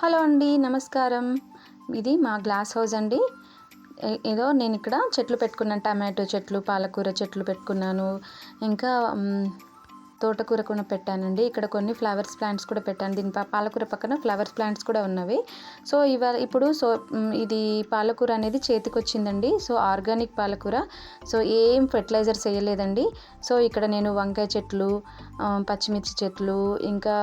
Hello అండి నమస్కారం. ఇది మా గ్లాస్ హౌస్ అండి. ఏదో నేను ఇక్కడ చెట్లు పెట్టుకున్నాను టమాటో చెట్లు పాలకూర చెట్లు పెట్టుకున్నాను. ఇంకా తోటకూర కూడా పెట్టానండి. ఇక్కడ కొన్ని ఫ్లవర్స్ ప్లాంట్స్ కూడా పెట్టాను. దీని పాలకూర పక్కన ఫ్లవర్స్ ప్లాంట్స్ కూడా ఉన్నవి. సో ఇవాళ ఇప్పుడు సో ఇది పాలకూర అనేది చేతికి వచ్చిందండి సో ఆర్గానిక్ పాలకూర. సో ఏం ఫెర్టిలైజర్స్ వేయలేదండి. సో ఇక్కడ నేను వంకాయ చెట్లు పచ్చిమిర్చి చెట్లు ఇంకా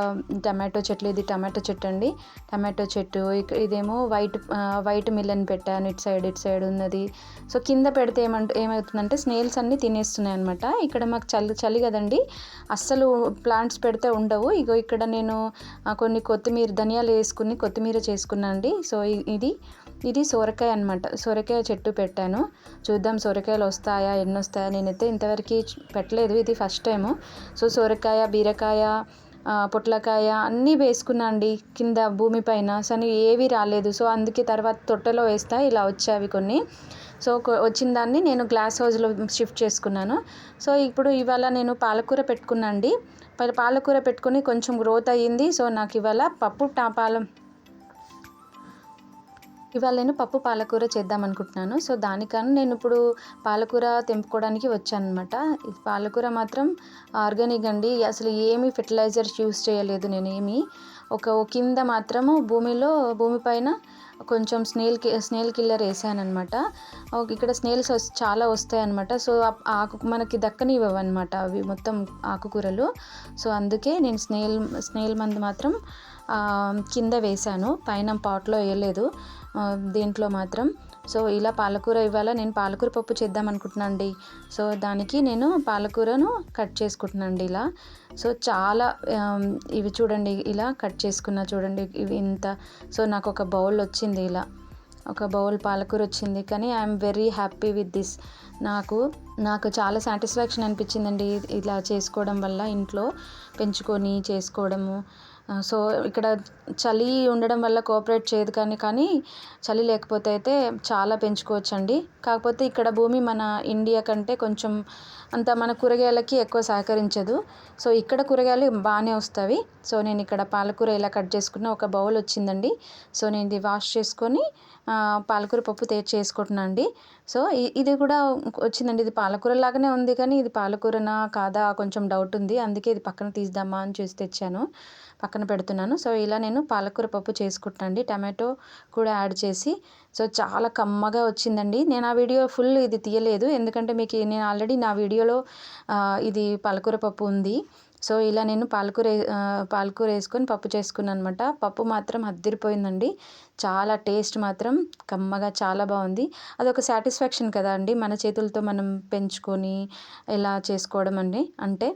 టమాటో చెట్లు. ఇది టమాటో చెట్టు అండి. టమాటో చెట్టు. ఇక ఇదేమో వైట్ వైట్ మిల్లన్ పెట్టాను. ఇటు సైడ్ ఇటు సైడ్ ఉన్నది. సో కింద పెడితే ఏమంట ఏమవుతుందంటే స్నేల్స్ అన్నీ తినేస్తున్నాయి అనమాట ఇక్కడ మాకు చలి చలి కదండి. అస్సలు ప్లాంట్స్ పెడితే ఉండవు. ఇగో ఇక్కడ నేను కొన్ని కొత్తిమీర ధనియాలు వేసుకుని కొత్తిమీర చేసుకున్నాను అండి సో ఇది ఇది సొరకాయ అనమాట సొరకాయ చెట్టు పెట్టాను. చూద్దాం సొరకాయలు వస్తాయా ఎన్ని వస్తాయా నేనైతే ఇంతవరకు పెట్టలేదు. ఇది ఫస్ట్ టైము. సో సొరకాయ బీరకాయ పొట్లకాయ అన్నీ వేసుకున్నా అండి. కింద భూమిపైన సో ఏవి రాలేదు. సో అందుకే తర్వాత తొట్టెలో వేస్తా. ఇలా వచ్చావి కొన్ని. సో వచ్చిన దాన్ని నేను గ్లాస్ హౌస్లో షిఫ్ట్ చేసుకున్నాను. సో ఇప్పుడు ఇవాళ నేను పాలకూర పెట్టుకున్నాండి ప- పాలకూర పెట్టుకుని కొంచెం గ్రోత్ అయ్యింది. సో నాకు ఇవాళ పప్పు టా పాల ఇవాళ నేను పప్పు పాలకూర చేద్దాం అనుకుంటున్నాను. సో దానికన్నా నేను ఇప్పుడు పాలకూర తెంపుకోవడానికి వచ్చాను అనమాట పాలకూర మాత్రం ఆర్గానిక్ అండి. అసలు ఏమీ ఫెర్టిలైజర్స్ యూస్ చేయలేదు నేను ఏమీ ఒక కింద మాత్రము భూమిలో భూమిపైన కొంచెం స్నేల్కి స్నేల్ కిల్లర్ వేసాను అనమాట ఇక్కడ స్నేల్స్ చాలా వస్తాయి అనమాట సో ఆకు మనకి దక్కని అనమాట అవి మొత్తం ఆకుకూరలు. సో అందుకే నేను స్నేల్ స్నేల్ మందు మాత్రం కింద వేశాను పైన పాట్లో వేయలేదు. దీంట్లో మాత్రం. సో ఇలా పాలకూర ఇవాళ నేను పాలకూర పప్పు చేద్దాం అనుకుంటున్నాను అండి సో దానికి నేను పాలకూరను కట్ చేసుకుంటున్నాను అండి ఇలా. సో చాలా ఇవి చూడండి ఇలా కట్ చేసుకున్నా చూడండి ఇవి ఇంత. సో నాకు ఒక బౌల్ వచ్చింది ఇలా. ఒక బౌల్ పాలకూర వచ్చింది. కానీ I'm very happy with this. నాకు నాకు చాలా సాటిస్ఫాక్షన్ అనిపించిందండి ఇలా చేసుకోవడం వల్ల ఇంట్లో పెంచుకొని చేసుకోవడము. సో ఇక్కడ చలి ఉండడం వల్ల కోఆపరేట్ చేయదు కానీ కానీ చలి లేకపోతే అయితే చాలా పెంచుకోవచ్చండి. కాకపోతే ఇక్కడ భూమి మన ఇండియా కంటే కొంచెం అంత మన కూరగాయలకి ఎక్కువ సహకరించదు. సో ఇక్కడ కూరగాయలు బాగానే వస్తాయి. సో నేను ఇక్కడ పాలకూర ఇలా కట్ చేసుకున్న ఒక బౌల్ వచ్చిందండి. సో నేను ఇది వాష్ చేసుకొని పాలకూర పప్పు తే చేసుకుంటున్నాను అండి. సో ఇది కూడా వచ్చిందండి. ఇది పాలకూర లాగానే ఉంది కానీ ఇది పాలకూరనా కాదా కొంచెం డౌట్ ఉంది. అందుకే ఇది పక్కన తీద్దామా అని చూసి తెచ్చాను. పక్కన పక్కన పెడుతున్నాను. సో ఇలా నేను పాలకూర పప్పు చేసుకుంటున్నాను అండి. టమాటో కూడా యాడ్ చేసి. సో చాలా కమ్మగా వచ్చిందండి. నేను ఆ వీడియో ఫుల్ ఇది తీయలేదు. ఎందుకంటే మీకు నేను ఆల్రెడీ నా వీడియోలో ఇది పాలకూర పప్పు ఉంది. సో ఇలా నేను పాలకూర పాలకూర వేసుకొని పప్పు చేసుకున్నాను అనమాట పప్పు మాత్రం అద్దరిపోయిందండి. చాలా టేస్ట్ మాత్రం కమ్మగా చాలా బాగుంది. అదొక సాటిస్ఫాక్షన్ కదా అండి. మన చేతులతో మనం పెంచుకొని ఇలా చేసుకోవడం అండి. అంటే